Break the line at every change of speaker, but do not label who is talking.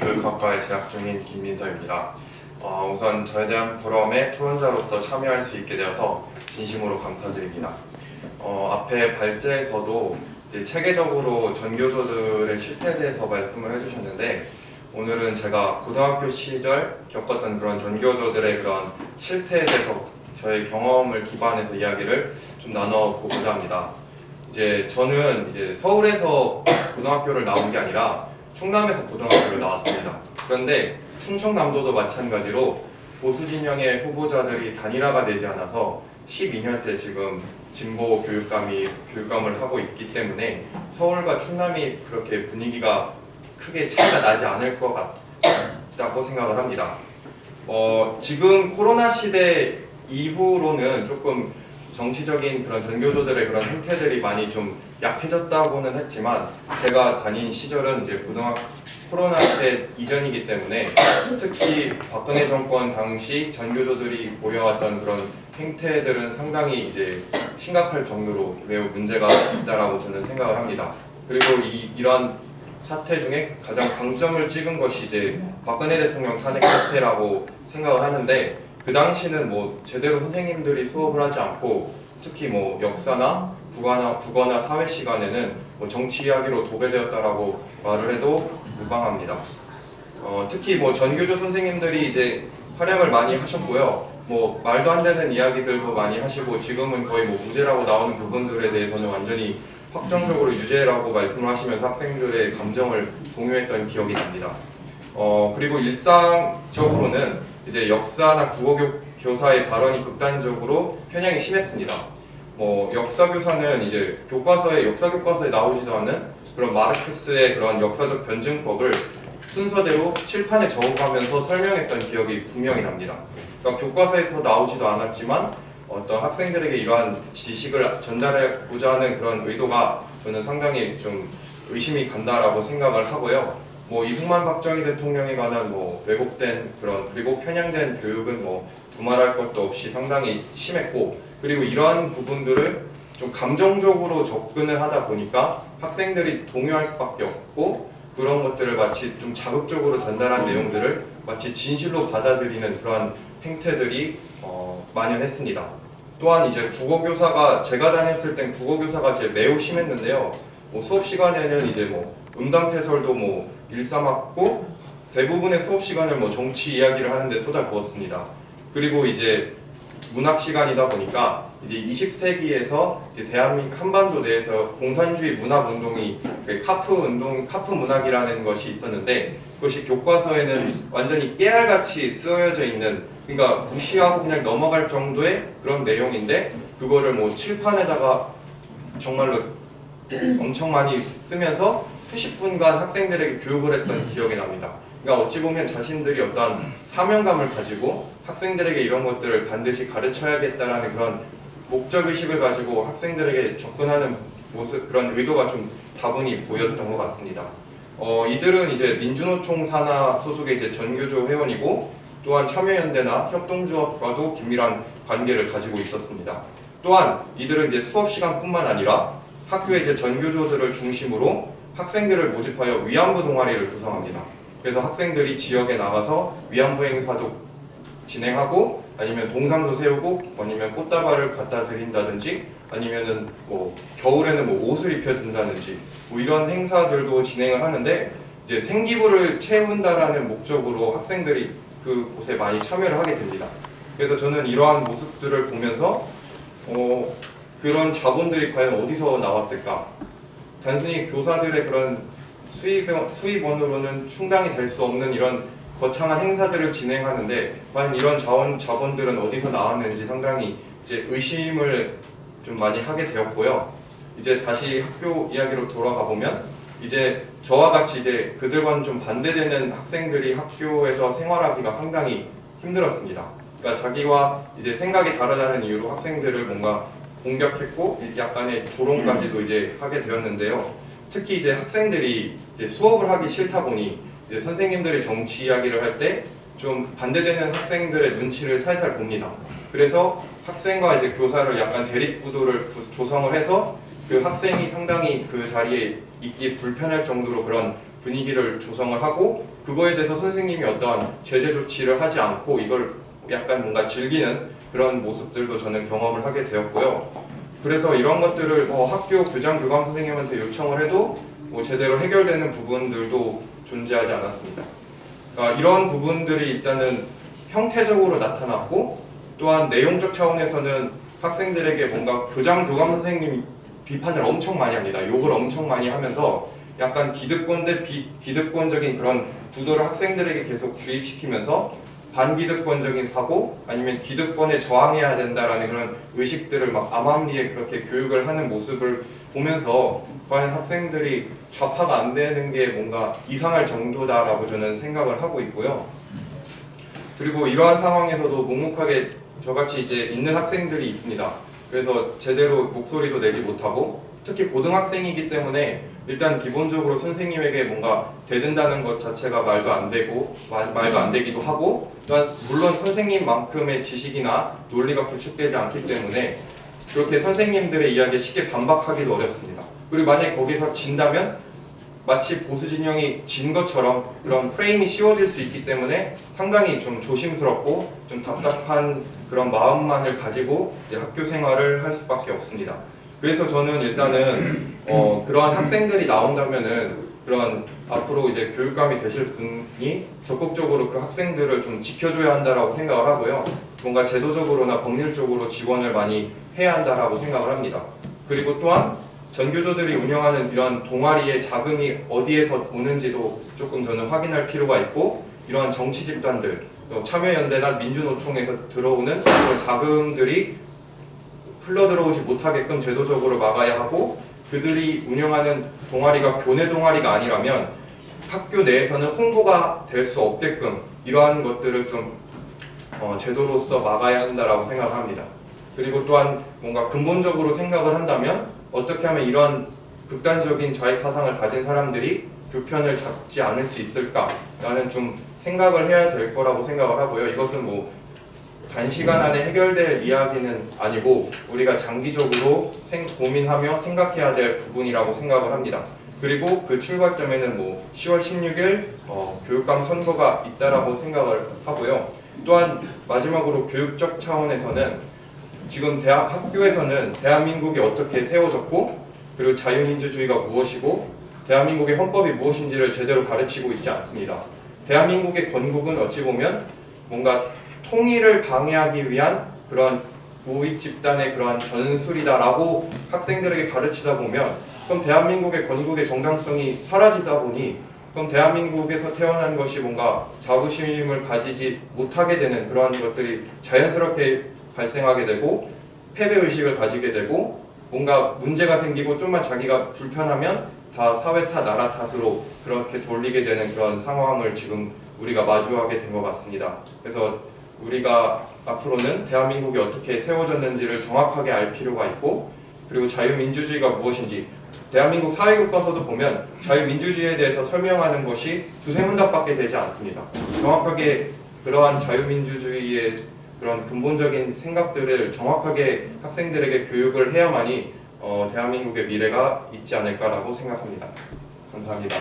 교육학과에 재학 중인 김민서입니다. 어, 우선 저에 대한 포럼에 토론자로서 참여할 수 있게 되어서 진심으로 감사드립니다. 어, 앞에 발제에서도 체계적으로 전교조들의 실태에 대해서 말씀을 해주셨는데 오늘은 제가 고등학교 시절 겪었던 그런 전교조들의 그런 실태에 대해서 저의 경험을 기반해서 이야기를 좀 나눠보고자 합니다. 이제 저는 이제 서울에서 고등학교를 나온 게 아니라 충남에서 고등학교를 나왔습니다. 그런데 충청남도도 마찬가지로 보수 진영의 후보자들이 단일화가 되지 않아서 12년 째 지금 진보 교육감이 교육감을 하고 있기 때문에 서울과 충남이 그렇게 분위기가 크게 차이가 나지 않을 것 같다고 생각을 합니다. 어, 지금 코로나 시대 이후로는 조금 정치적인 그런 전교조들의 그런 행태들이 많이 좀 약해졌다고는 했지만 제가 다닌 시절은 이제 고등학교 코로나 때 이전이기 때문에 특히 박근혜 정권 당시 전교조들이 보여왔던 그런 행태들은 상당히 이제 심각할 정도로 매우 문제가 있다라고 저는 생각을 합니다. 그리고 이 이러한 사태 중에 가장 방점을 찍은 것이 이제 박근혜 대통령 탄핵 사태라고 생각을 하는데 그 당시는 뭐 제대로 선생님들이 수업을 하지 않고 특히 뭐 역사나 국어나 국어나 사회 시간에는 뭐 정치 이야기로 도배되었다라고 말을 해도 무방합니다. 어, 특히 뭐 전교조 선생님들이 이제 활약을 많이 하셨고요. 뭐 말도 안 되는 이야기들도 많이 하시고 지금은 거의 뭐 무죄라고 나오는 부분들에 대해서는 완전히 확정적으로 유죄라고 말씀을 하시면서 학생들의 감정을 공유했던 기억이 납니다. 어, 그리고 일상적으로는 이제 역사나 국어 교- 교사의 발언이 극단적으로 편향이 심했습니다. 뭐 역사 교사는 이제 교과서에 역사 교과서에 나오지도 않는 그런 마르크스의 그런 역사적 변증법을 순서대로 칠판에 적어가면서 설명했던 기억이 분명히 납니다. 그러니까 교과서에서 나오지도 않았지만 어떤 학생들에게 이러한 지식을 전달하고자 하는 그런 의도가 저는 상당히 좀 의심이 간다라고 생각을 하고요. 뭐 이승만 박정희 대통령에 관한 뭐 왜곡된 그런 그리고 편향된 교육은 뭐 두말할 것도 없이 상당히 심했고 그리고 이러한 부분들을 좀 감정적으로 접근을 하다 보니까 학생들이 동요할 수밖에 없고 그런 것들을 마치 좀 자극적으로 전달한 내용들을 마치 진실로 받아들이는 그러한 행태들이 어, 만연했습니다. 또한 이제 국어교사가 제가 다녔을 땐 국어교사가 제 매우 심했는데요. 뭐 수업 시간에는 이제 뭐 음담 패설도 뭐 일삼았고 대부분의 수업 시간을 뭐 정치 이야기를 하는데 쏟아부었습니다. 그리고 이제 문학 시간이다 보니까 이제 20세기에서 이제 대한민국 한반도 내에서 공산주의 문학 운동이 그 카프 운동, 카프 문학이라는 것이 있었는데 그것이 교과서에는 완전히 깨알같이 쓰여져 있는 그러니까 무시하고 그냥 넘어갈 정도의 그런 내용인데 그거를 뭐 칠판에다가 정말로 엄청 많이 쓰면서 수십 분간 학생들에게 교육을 했던 기억이 납니다. 그러니까 어찌 보면 자신들이 어떤 사명감을 가지고 학생들에게 이런 것들을 반드시 가르쳐야겠다라는 그런 목적 의식을 가지고 학생들에게 접근하는 모습 그런 의도가 좀 다분히 보였던 것 같습니다. 어, 이들은 이제 민주노총 산하 소속의 이제 전교조 회원이고 또한 참여연대나 협동조합과도 긴밀한 관계를 가지고 있었습니다. 또한 이들은 이제 수업 시간뿐만 아니라 학교의 이제 전교조들을 중심으로 학생들을 모집하여 위안부 동아리를 구성합니다. 그래서 학생들이 지역에 나가서 위안부 행사도 진행하고 아니면 동상도 세우고 아니면 꽃다발을 갖다 드린다든지 아니면은 뭐 겨울에는 뭐 옷을 입혀준다든지 뭐 이런 행사들도 진행을 하는데 이제 생기부를 채운다라는 목적으로 학생들이 그 곳에 많이 참여를 하게 됩니다. 그래서 저는 이러한 모습들을 보면서 어, 그런 자본들이 과연 어디서 나왔을까? 단순히 교사들의 그런 수입 수입 원으로는 충당이 될 수 없는 이런 거창한 행사들을 진행하는데 과연 이런 자원 자본들은 어디서 나왔는지 상당히 이제 의심을 좀 많이 하게 되었고요. 이제 다시 학교 이야기로 돌아가 보면 이제 저와 같이 이제 그들과는 좀 반대되는 학생들이 학교에서 생활하기가 상당히 힘들었습니다. 그러니까 자기와 이제 생각이 다르다는 이유로 학생들을 뭔가 공격했고 약간의 조롱까지도 이제 하게 되었는데요. 특히 이제 학생들이 이제 수업을 하기 싫다 보니 이제 선생님들이 정치 이야기를 할 때 좀 반대되는 학생들의 눈치를 살살 봅니다. 그래서 학생과 이제 교사를 약간 대립 구도를 구- 조성을 해서 그 학생이 상당히 그 자리에 있기 불편할 정도로 그런 분위기를 조성을 하고 그거에 대해서 선생님이 어떠한 제재 조치를 하지 않고 이걸 약간 뭔가 즐기는 그런 모습들도 저는 경험을 하게 되었고요. 그래서 이런 것들을 뭐 학교 교장 교감 선생님한테 요청을 해도 뭐 제대로 해결되는 부분들도 존재하지 않았습니다. 그러니까 이런 부분들이 일단은 형태적으로 나타났고 또한 내용적 차원에서는 학생들에게 뭔가 교장 교감 선생님 비판을 엄청 많이 합니다. 욕을 엄청 많이 하면서 약간 기득권 대 비, 기득권적인 그런 구도를 학생들에게 계속 주입시키면서 반기득권적인 사고 아니면 기득권에 저항해야 된다라는 그런 의식들을 막 암암리에 그렇게 교육을 하는 모습을 보면서 과연 학생들이 좌파가 안 되는 게 뭔가 이상할 정도다라고 저는 생각을 하고 있고요. 그리고 이러한 상황에서도 묵묵하게 저같이 이제 있는 학생들이 있습니다. 그래서 제대로 목소리도 내지 못하고 특히 고등학생이기 때문에 일단 기본적으로 선생님에게 뭔가 대든다는 것 자체가 말도 안 되고 마- 말도 안 되기도 하고 또한 물론 선생님만큼의 지식이나 논리가 구축되지 않기 때문에 그렇게 선생님들의 이야기에 쉽게 반박하기도 어렵습니다. 그리고 만약에 거기서 진다면 마치 보수 진영이 진 것처럼 그런 프레임이 씌워질 수 있기 때문에 상당히 좀 조심스럽고 좀 답답한 그런 마음만을 가지고 학교 생활을 할 수밖에 없습니다. 그래서 저는 일단은 어, 그러한 학생들이 나온다면은 그런 앞으로 이제 교육감이 되실 분이 적극적으로 그 학생들을 좀 지켜줘야 한다라고 생각을 하고요. 뭔가 제도적으로나 법률적으로 지원을 많이 해야 한다라고 생각을 합니다. 그리고 또한 전교조들이 운영하는 이런 동아리의 자금이 어디에서 오는지도 조금 저는 확인할 필요가 있고 이러한 정치 집단들, 또 참여연대나 민주노총에서 들어오는 자금들이 흘러 들어오지 못하게끔 제도적으로 막아야 하고 그들이 운영하는 동아리가 교내 동아리가 아니라면 학교 내에서는 홍보가 될 수 없게끔 이러한 것들을 좀 어, 제도로서 막아야 한다라고 생각합니다. 그리고 또한 뭔가 근본적으로 생각을 한다면 어떻게 하면 이러한 극단적인 좌익 사상을 가진 사람들이 교편을 잡지 않을 수 있을까라는 좀 생각을 해야 될 거라고 생각을 하고요. 이것은 뭐 단시간 안에 해결될 이야기는 아니고 우리가 장기적으로 생- 고민하며 생각해야 될 부분이라고 생각을 합니다. 그리고 그 출발점에는 뭐 10월 16일 어, 교육감 선거가 있다라고 생각을 하고요. 또한 마지막으로 교육적 차원에서는 지금 대학 학교에서는 대한민국이 어떻게 세워졌고 그리고 자유민주주의가 무엇이고 대한민국의 헌법이 무엇인지를 제대로 가르치고 있지 않습니다. 대한민국의 건국은 어찌 보면 뭔가 통일을 방해하기 위한 그런 우익 집단의 그러한 전술이다라고 학생들에게 가르치다 보면 그럼 대한민국의 건국의 정당성이 사라지다 보니 그럼 대한민국에서 태어난 것이 뭔가 자부심을 가지지 못하게 되는 그러한 것들이 자연스럽게 발생하게 되고 패배 의식을 가지게 되고 뭔가 문제가 생기고 좀만 자기가 불편하면 다 사회 탓, 나라 탓으로 그렇게 돌리게 되는 그런 상황을 지금 우리가 마주하게 된 것 같습니다. 그래서 우리가 앞으로는 대한민국이 어떻게 세워졌는지를 정확하게 알 필요가 있고 그리고 자유민주주의가 무엇인지 대한민국 사회교과서도 보면 자유민주주의에 대해서 설명하는 것이 두세 문답밖에 되지 않습니다. 정확하게 그러한 자유민주주의의 그런 근본적인 생각들을 정확하게 학생들에게 교육을 해야만이 어, 대한민국의 미래가 있지 않을까라고 생각합니다. 감사합니다.